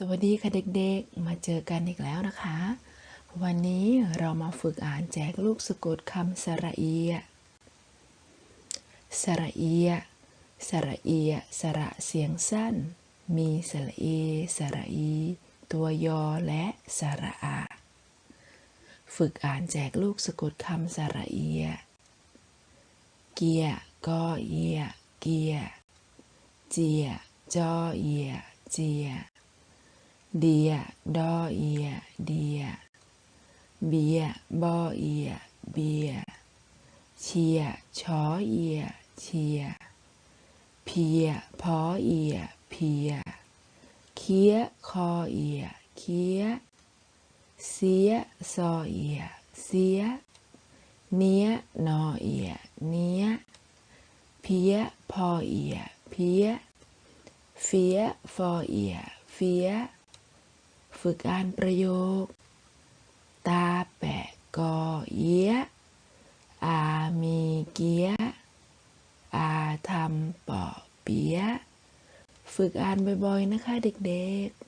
สวัสดีค่ะเด็กๆ มาเจอกันอีกแล้วนะคะ วันนี้เรามาฝึกอ่านแจกลูกสะกดคำสระเอีย สระเอีย สระเอีย สระเสียงสั้น มีสระเอ สระอี ตัวยอและสระอา ฝึกอ่านแจกลูกสะกดคำสระเอีย เกียกอเอีย เกีย เจียจอเอีย เจีย เดียดอเอีย เดีย เบียบอเอีย เบีย เชียชอเอีย เชีย เพียพอเอีย เพีย เคียคอเอีย เคีย เสียซอเอีย เสีย เนียนอเอีย เนียเพียพอเอีย เพีย เฟียฟอเอีย เฟีย ฝึกอ่านประโยค ตาแปะกอเยียอามีเกียอาทำปอเปียฝึกอ่านบ่อยๆนะคะเด็กๆ